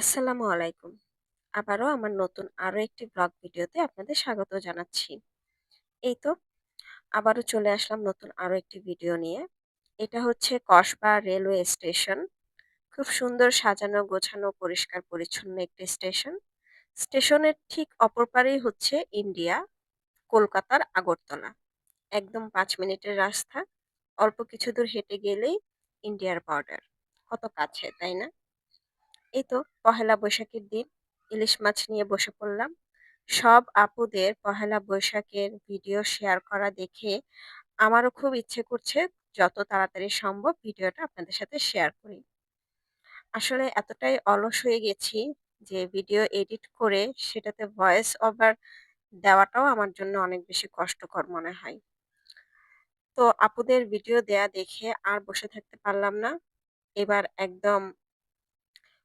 আসসালামু আলাইকুম। আবারও আমার নতুন আরও একটি ব্লগ ভিডিওতে আপনাদের স্বাগত জানাচ্ছি। এই তো, আবারও চলে আসলাম নতুন আরও একটি ভিডিও নিয়ে। এটা হচ্ছে কসবা রেলওয়ে স্টেশন। খুব সুন্দর সাজানো, গোছানো, পরিষ্কার, পরিচ্ছন্ন একটি স্টেশন। স্টেশনের ঠিক অপর পারেই হচ্ছে ইন্ডিয়া, কলকাতার আগরতলা। একদম পাঁচ মিনিটের রাস্তা। অল্প কিছু দূর হেঁটে গেলেই ইন্ডিয়ার বর্ডার কত কাছে, তাই না? এই তো, পহেলা বৈশাখের দিন। ইলিশ মাছ নিয়ে বসে পড়লাম। সব আপুদের পহেলা বৈশাখের ভিডিও শেয়ার করা দেখে আমারও খুব ইচ্ছে করছে যত তাড়াতাড়ি সম্ভব ভিডিওটা আপনাদের সাথে শেয়ার করি। আসলে এতটাই অলস হয়ে গেছি যে ভিডিও এডিট করে সেটাতে ভয়েস ওভার দেওয়াটাও আমার জন্য অনেক বেশি কষ্টকর মনে হয়। তো আপুদের ভিডিও দেয়া দেখে আর বসে থাকতে পারলাম না। এবার একদম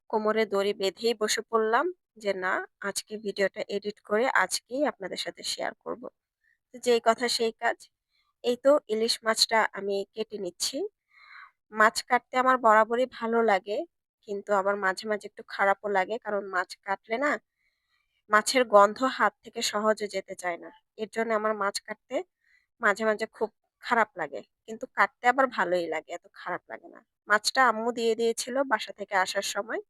কোমরে দড়ি বেঁধেই বসে পড়লাম। যে, না আজকে ভিডিওটা এডিট করে আজকেই আপনাদের সাথে শেয়ার করব। তো যেই কথা সেই কাজ। এই তো ইলিশ মাছটা আমি কেটে নিচ্ছি। মাছ কাটতে আমার বরাবরই ভালো লাগে, কিন্তু আবার মাঝে মাঝে একটু খারাপও লাগে, কারণ মাছ কাটলে না, মাছের গন্ধ হাত থেকে সহজে যেতে চায় না। এর জন্য আমার মাছ কাটতে মাঝে মাঝে খুব খারাপ লাগে, কিন্তু কাটতে আবার ভালোই লাগে, এত খারাপ লাগে না। মাছটা আম্মু দিয়ে দিয়েছিল বাসা থেকে আসার সময়।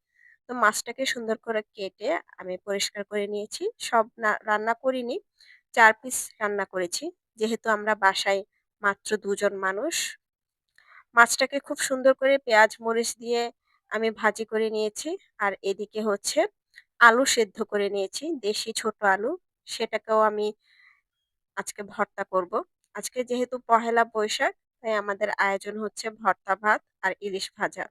তো মাছটাকে সুন্দর করে কেটে আমি পরিষ্কার করে নিয়েছি। সব রান্না করিনি, চার পিস রান্না করেছি। যেহেতু আমরা বাসায় মাত্র দুজন মানুষ, মাছটাকে খুব সুন্দর করে পেঁয়াজ, মরিচ দিয়ে আমি ভাজি করে নিয়েছি। আর এদিকে হচ্ছে আলু সেদ্ধ করে নিয়েছি, দেশি ছোট আলু। সেটাকেও আমি আজকে ভর্তা করব। আজকে যেহেতু পহেলা বৈশাখ, তাই আমাদের আয়োজন হচ্ছে ভর্তা ভাত আর ইলিশ ভাজা।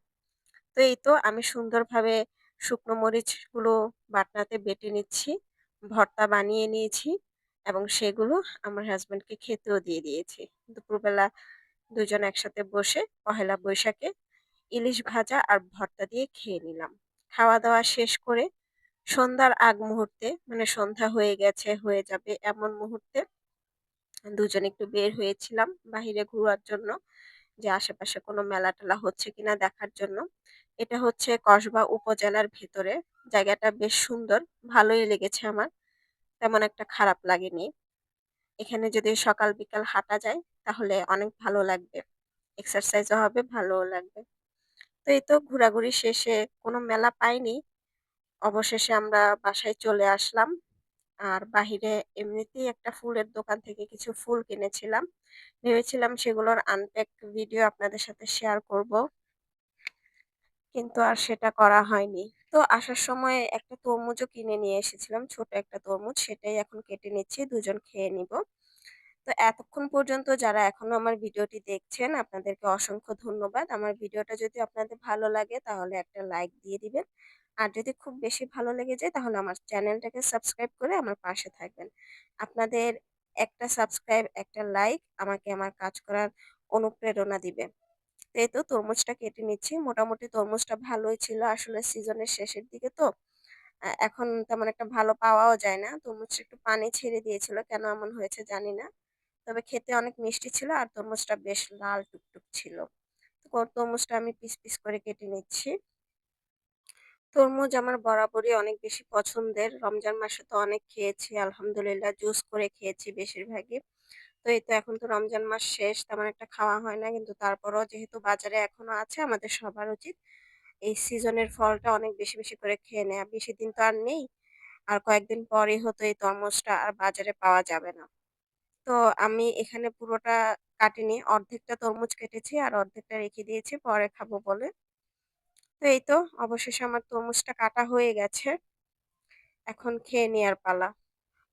তো এই তো আমি সুন্দরভাবে শুকনো মরিচগুলো বাটনাতে বেটে নিচ্ছি, ভর্তা বানিয়ে নিয়েছি এবং সেগুলো আমার হাজব্যান্ডকে খেতেও দিয়ে দিয়েছি। দুপুরবেলা দুজন একসাথে বসে পহেলা বৈশাখে ইলিশ ভাজা আর ভর্তা দিয়ে খেয়ে নিলাম। খাওয়া দাওয়া শেষ করে সন্ধ্যার আগ মুহূর্তে মানে সন্ধ্যা হয়ে গেছে, হয়ে যাবে এমন মুহূর্তে দুজন একটু বের হয়েছিলাম বাহিরে ঘোরার জন্য যে আশেপাশে কোনো মেলা টেলা হচ্ছে কিনা দেখার জন্য। এটা হচ্ছে কসবা উপজেলার ভেতরে। জায়গাটা বেশ সুন্দর, ভালোই লেগেছে আমার। তেমন একটা খারাপ লাগেনি। এখানে যদি সকাল বিকাল হাঁটা যায়, তাহলে অনেক ভালো লাগবে। এক্সারসাইজও হবে, ভালোও লাগবে। তো এই তো ঘোরাঘুরি শেষে কোনো মেলা পাইনি। অবশেষে আমরা বাসায় চলে আসলাম। আর বাহিরে এমনিতেই একটা ফুলের দোকান থেকে কিছু ফুল কিনেছিলাম। ভেবেছিলাম সেগুলোর আনপ্যাক ভিডিও আপনাদের সাথে শেয়ার করব। কিন্তু আর সেটা করা হয়নি। তো আসার সময় একটা তরমুজও কিনে নিয়ে এসেছিলাম, ছোট একটা তরমুজ, সেটাই এখন কেটে নিচ্ছি, দুজন খেয়ে নিব। তো এতক্ষণ পর্যন্ত যারা এখনও আমার ভিডিওটি দেখছেন, আপনাদেরকে অসংখ্য ধন্যবাদ। আমার ভিডিওটা যদি আপনাদের ভালো লাগে, তাহলে একটা লাইক দিয়ে দিবেন। আর যদি খুব বেশি ভালো লেগে যায়, তাহলে আমার চ্যানেলটাকে সাবস্ক্রাইব করে আমার পাশে থাকবেন। আপনাদের একটা সাবস্ক্রাইব, একটা লাইক আমাকে আমার কাজ করার অনুপ্রেরণা দিবে। এই তো তরমুজটা কেটে নিচ্ছি। মোটামুটি তরমুজটা ভালোই ছিল আসলে সিজনের শেষের দিকে তো। এখন তেমন একটা ভালো পাওয়াও যায় না। তরমুজটা একটু পানি ছেড়ে দিয়েছিল, কেন এমন হয়েছে জানি না। তবে খেতে অনেক মিষ্টি ছিল আর তরমুজটা বেশ লাল টুকটুক ছিল। তরমুজটা আমি পিস পিস করে কেটে নিচ্ছি। তরমুজ আমার বরাবরই অনেক বেশি পছন্দের। রমজান মাসে তো অনেক খেয়েছি, আলহামদুলিল্লাহ, জুস করে খেয়েছি বেশিরভাগই। তো এই তো এখন তো রমজান মাস শেষ, তেমন একটা খাওয়া হয় না। কিন্তু তারপরও যেহেতু বাজারে এখনও আছে, আমাদের সবার উচিত এই সিজনের ফলটা অনেক বেশি বেশি করে খেয়ে নেয়। বেশি দিন তো আর নেই, আর কয়েকদিন পরেই হতো এই তরমুজটা আর বাজারে পাওয়া যাবে না। তো আমি এখানে পুরোটা কাটিনি, অর্ধেকটা তরমুজ কেটেছি আর অর্ধেকটা রেখে দিয়েছি, পরে খাব বলে। তো এই তো, অবশেষে আমার তরমুজটা কাটা হয়ে গেছে। এখন খেয়ে নেওয়ার পালা।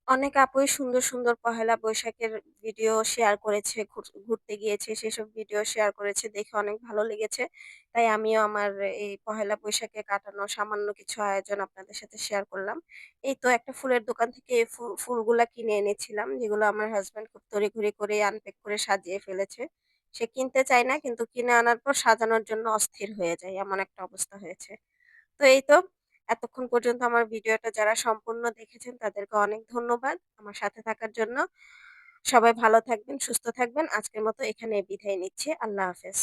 অনেক আপুই সুন্দর, সুন্দর পহেলা বৈশাখের ভিডিও শেয়ার করেছে, ঘুর ঘুরতে গিয়েছে সেসব ভিডিও শেয়ার করেছে দেখে অনেক ভালো লেগেছে। তাই আমিও আমার এই পহেলা বৈশাখে কাটানো সামান্য কিছু আয়োজন আপনাদের সাথে শেয়ার করলাম। এই তো একটা ফুলের দোকান থেকে এই ফুলগুলা কিনে এনেছিলাম যেগুলো আমার হাসব্যান্ড খুব তড়িঘড়ি করে আনপ্যাক করে সাজিয়ে ফেলেছে। সে কিনতে চায় না কিন্তু কিনে আনার পর সাজানোর জন্য অস্থির হয়ে যায় এমন একটা অবস্থা হয়েছে। তো এই তো এতক্ষণ পর্যন্ত আমার ভিডিওটা যারা সম্পূর্ণ দেখেছেন তাদেরকে অনেক ধন্যবাদ আমার সাথে থাকার জন্য। সবাই ভালো থাকবেন, সুস্থ থাকবেন। আজকের মতো এখানে বিদায় নিচ্ছি। আল্লাহ হাফেজ।